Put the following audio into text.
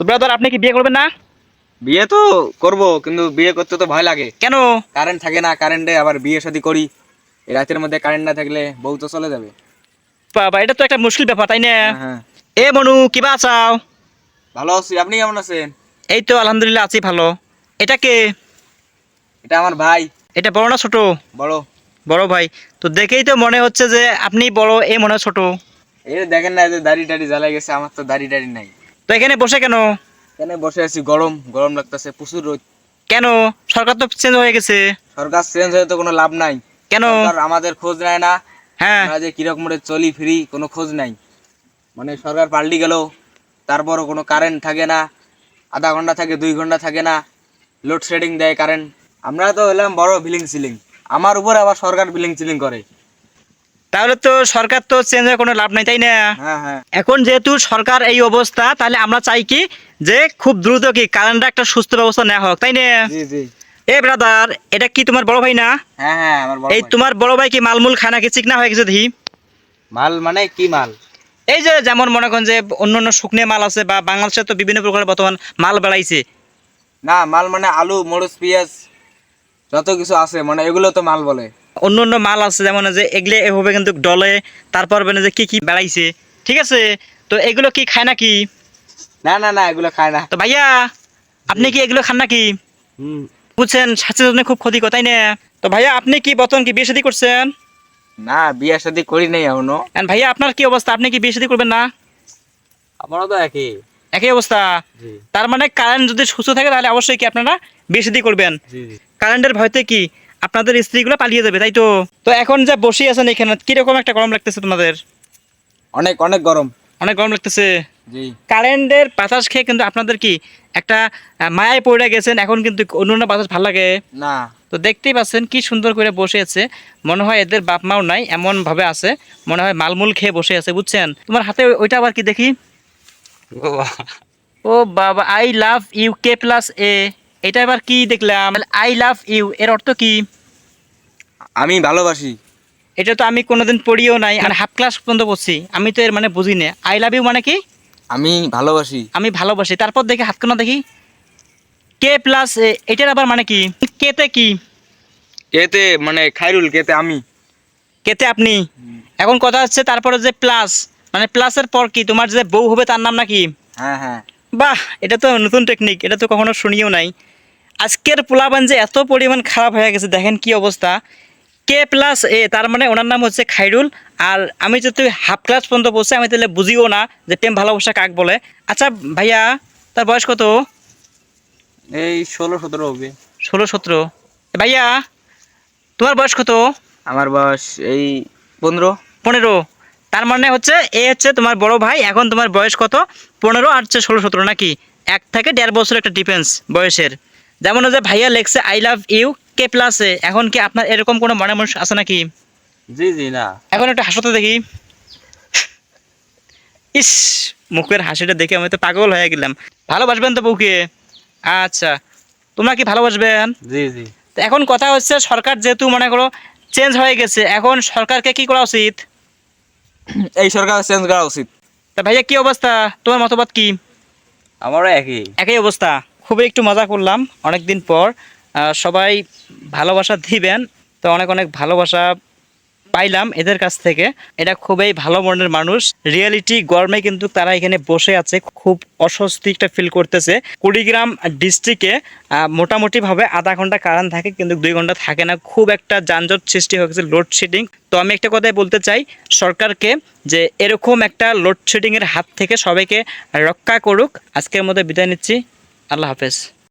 তো ব্রাদার আপনি কি বিয়ে করবেন না? বিয়ে তো করব কিন্তু বিয়ে করতে তো ভয় লাগে। কেন? কারেন্ট থাকে না কারেন্টে আবার বিয়ে শাদি করি। এই রাতের মধ্যে কারেন্ট না থাকলে বউ তো চলে যাবে। বাবা এটা তো একটা মুশকিল ব্যাপার তাই না? হ্যাঁ এ মনু কিবা চাও? ভালো আছি আপনি কেমন আছেন? এই তো আলহামদুলিল্লাহ আছি ভালো। এটা কে? এটা আমার ভাই। এটা বড় না ছোট? বড়। বড় ভাই। তো দেখেই তো মনে হচ্ছে যে আপনি বড় এ মনে ছোট। এই দেখেন না যে দাড়ি টাড়ি জ্বালাই গেছে আমার তো দাড়ি টাড়ি নাই। তো এখানে বসে কেন? কেন বসে আছি গরম গরম লাগতেছে প্রচুর রোদ। কেন? সরকার তো চেঞ্জ হয়ে গেছে। সরকার চেঞ্জ হয়ে তো কোনো লাভ নাই। কেন? সরকার আমাদের খোঁজ নেয় না। হ্যাঁ। যে কীরকম করে চলি ফিরি কোনো খোঁজ নাই। মানে সরকার পাল্টি গেল তারপরও কোনো কারেন্ট থাকে না আধা ঘণ্টা থাকে দুই ঘণ্টা থাকে না লোডশেডিং দেয় কারেন্ট আমরা তো হলাম বড় বিলিং সিলিং আমার উপর আবার সরকার বিলিং সিলিং করে। তাহলে তো সরকার তো চেঞ্জ হয়ে কোনো লাভ নাই তাই না? হ্যাঁ হ্যাঁ। এখন যেহেতু সরকার এই অবস্থা তাহলে আমরা চাই কি যে খুব দ্রুত কি কারেন্টের একটা সুস্থ ব্যবস্থা নেওয়া হোক তাই না? এ ব্রাদার এটা কি তোমার বড় ভাই না? হ্যাঁ এই তোমার বড় ভাই কি মালমূল খায় নাকি চিকনা হয়ে গেছে দেখি? মাল মানে কি মাল? এই যে যেমন মনে করেন যে অন্য অন্য শুকনো মাল আছে বা বাংলাদেশে তো বিভিন্ন প্রকারের বর্তমান মাল বেড়াইছে। না মাল মানে আলু মরিচ পেঁয়াজ যত কিছু আছে মানে এগুলো তো মাল বলে। অন্য অন্য মাল আছে যেমন যে এগুলো এভাবে কিন্তু ডলে তারপর মানে যে কি কি বেড়াইছে ঠিক আছে? তো এগুলো কি খায় নাকি? না না না এগুলো খায় না। তো ভাইয়া আপনি কি এগুলো খান নাকি? বুঝছেন স্বাস্থ্যের জন্য খুব ক্ষতিকর তাই না? তো ভাইয়া আপনি কি বর্তমান কি বিয়ে শাদী করছেন? না বিয়ে শাদি করি নাই এখনও। ভাইয়া আপনার কি অবস্থা? আপনি কি বিয়ে শাদী করবেন না? আমারও তো একই। একই অবস্থা? তার মানে কারেন্ট যদি সুস্থ থাকে তাহলে অবশ্যই কি আপনারা বিয়ে শাদী করবেন? কারেন্টের ভয়তে কি? আপনাদের স্ত্রীগুলো পালিয়ে যাবে তাই তো? তো এখন যে বসে আছেন এখানে কীরকম একটা গরম লাগতেছে তোমাদের? অনেক অনেক গরম। অনেক গরম লাগতেছে? জি। কারেন্টের বাতাস খেয়ে কিন্তু আপনাদের কি একটা মায়ায় পড়ে গেছেন এখন কিন্তু অন্য অন্য বাতাস ভালো লাগে? না। তো দেখতেই পাচ্ছেন কি সুন্দর করে বসে আছে। মনে হয় এদের বাপ মাও নাই এমন ভাবে আছে। মনে হয় মালমূল খেয়ে বসে আছে বুঝছেন? তোমার হাতে ওইটা আবার কি দেখি? ও বাবা I love you K plus A এটা এবার কি দেখলাম? আই লাভ ইউ এর অর্থ কি? আমি ভালোবাসি। এটা তো আমি কোনোদিন পড়িও নাই আর হাফ ক্লাস পর্যন্ত পড়ছি। আমি তো এর মানে বুঝি না। আই লাভ ইউ মানে কি? আমি ভালোবাসি। আমি ভালোবাসি। তারপর দেখি হাত কোনো দেখি? কে প্লাস এটার আবার মানে কি? কেতে কি? কেতে মানে খাইরুল কেতে আমি। কেতে আপনি? এখন কথা হচ্ছে তারপরে যে প্লাস মানে প্লাসের পর কি? তোমার যে বউ হবে তার নাম নাকি? হ্যাঁ হ্যাঁ। বাহ এটা তো নতুন টেকনিক এটা তো কখনো শুনিও নাই। আজকের পোলাবান যে এত পরিমাণ খারাপ হয়ে গেছে দেখেন কি অবস্থা। কে প্লাস এ তার মানে ওনার নাম হচ্ছে খাইরুল। আর আমি যদি হাফ ক্লাস পর্যন্ত বসে আমি তাহলে বুঝিও না যে প্রেম ভালোবাসা কাক বলে। আচ্ছা ভাইয়া তার বয়স কত? এই ষোলো সতেরো হবে। ষোলো সতেরো। ভাইয়া তোমার বয়স কত? আমার বয়স এই পনেরো। পনেরো। তার মানে হচ্ছে এ হচ্ছে তোমার বড় ভাই এখন তোমার বয়স কত? পনেরো আর হচ্ছে ষোলো সতেরো নাকি? এক থেকে দেড় বছর একটা ডিফেন্স বয়সের। যেমন যে ভাইয়া লেখছে আই লাভ ইউ কে প্লাসে এখন কি আপনার এরকম কোনো মনে মানুষ আছে নাকি? জি জি না। এখন একটু হাসতে দেখি। ইস মুখের হাসিটা দেখে আমি তো পাগল হয়ে গেলাম। ভালোবাসবেন তো বউকে? আচ্ছা তোমরা কি ভালোবাসবেন? জি জি। এখন কথা হচ্ছে সরকার যেহেতু মনে করো চেঞ্জ হয়ে গেছে এখন সরকারকে কি করা উচিত? এই সরকার চেঞ্জ করা উচিত। তা ভাইয়া কি অবস্থা? তোমার মতবাদ কি? আমারও একই। একই অবস্থা। খুবই একটু মজা করলাম অনেক দিন পর। আহ, সবাই ভালোবাসা দিবেন। তো অনেক অনেক ভালোবাসা পাইলাম এদের কাছ থেকে। এটা খুবই ভালো মনের মানুষ। রিয়েলিটি গরমে কিন্তু তারা এখানে বসে আছে, খুব অস্বস্তি একটা ফিল করতেছে। কুড়িগ্রাম ডিস্ট্রিক্টে মোটামুটিভাবে আধা ঘণ্টা কারণ থাকে, কিন্তু দুই ঘণ্টা থাকে না। খুব একটা যানজট সৃষ্টি হয়ে গেছে লোডশেডিং তো আমি একটা কথাই বলতে চাই, সরকারকে যে এরকম একটা লোডশেডিংয়ের হাত থেকে সবাইকে রক্ষা করুক। আজকের মধ্যে বিদায় নিচ্ছি। আল্লাহ হাফেজ।